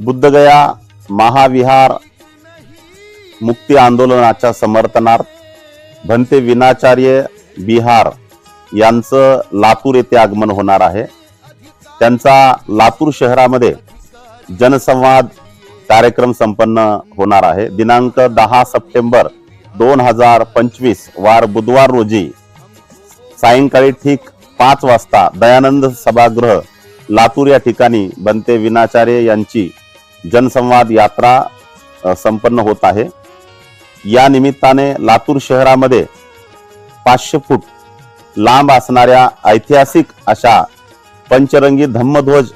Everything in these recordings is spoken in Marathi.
बुद्धगया महाविहार मुक्ती आंदोलनाच्या समर्थनार्थ भंते विनाचार्य बिहार यांचं लातूर येथे आगमन होणार आहे. त्यांचा लातूर शहरामध्ये जनसंवाद कार्यक्रम संपन्न होणार आहे. दिनांक दहा सप्टेंबर दोन हजार पंचवीस वार बुधवार रोजी सायंकाळी ठीक पाच वाजता दयानंद सभागृह लातूर या ठिकाणी बनते विनाचार्य यांची जनसंवाद यात्रा संपन्न होत आहे. या निमित्ताने लातूर शहरामध्ये पाचशे फूट लांब असणाऱ्या ऐतिहासिक अशा पंचरंगी धम्मध्वज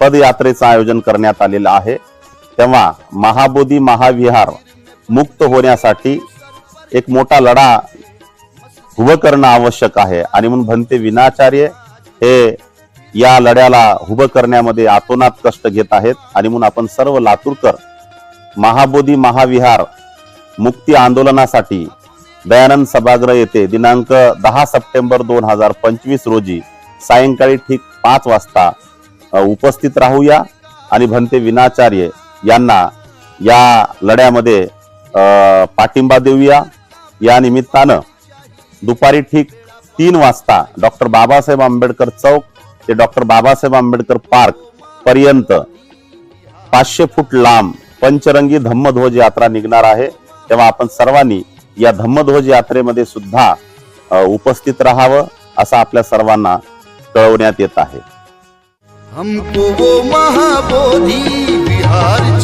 पदयात्रेचं आयोजन करण्यात आलेलं आहे. तेव्हा महाबोधी महाविहार मुक्त होण्यासाठी एक मोठा लढा उभं करणं आवश्यक आहे. आणि म्हणून भंते विनाचार्य हे या लढ्याला उभं करण्यामध्ये आतोनात कष्ट घेत आहेत. आणि म्हणून आपण सर्व लातूरकर महाबोधी महाविहार मुक्ती आंदोलनासाठी दयानंद सभागृह येथे दिनांक दहा सप्टेंबर दोन हजार पंचवीस रोजी सायंकाळी ठीक पाच वाजता उपस्थित राहूया. आणि भंते विनाचार्य यांना या लढ्यामध्ये पाठिंबा देऊया. या निमित्तानं दुपारी ठीक तीन वाजता डॉक्टर बाबासाहेब आंबेडकर चौक ते डॉक्टर बाबासाहेब आंबेडकर पार्क पर्यंत पाचशे फूट लांब पंचरंगी धम्मध्वज यात्रा निघणार आहे. तेव्हा आपण सर्वांनी या धम्मध्वज यात्रेमध्ये सुद्धा उपस्थित राहावं असं आपल्या सर्वांना कळवण्यात येत आहे. हमको वो महाबोधि बिहार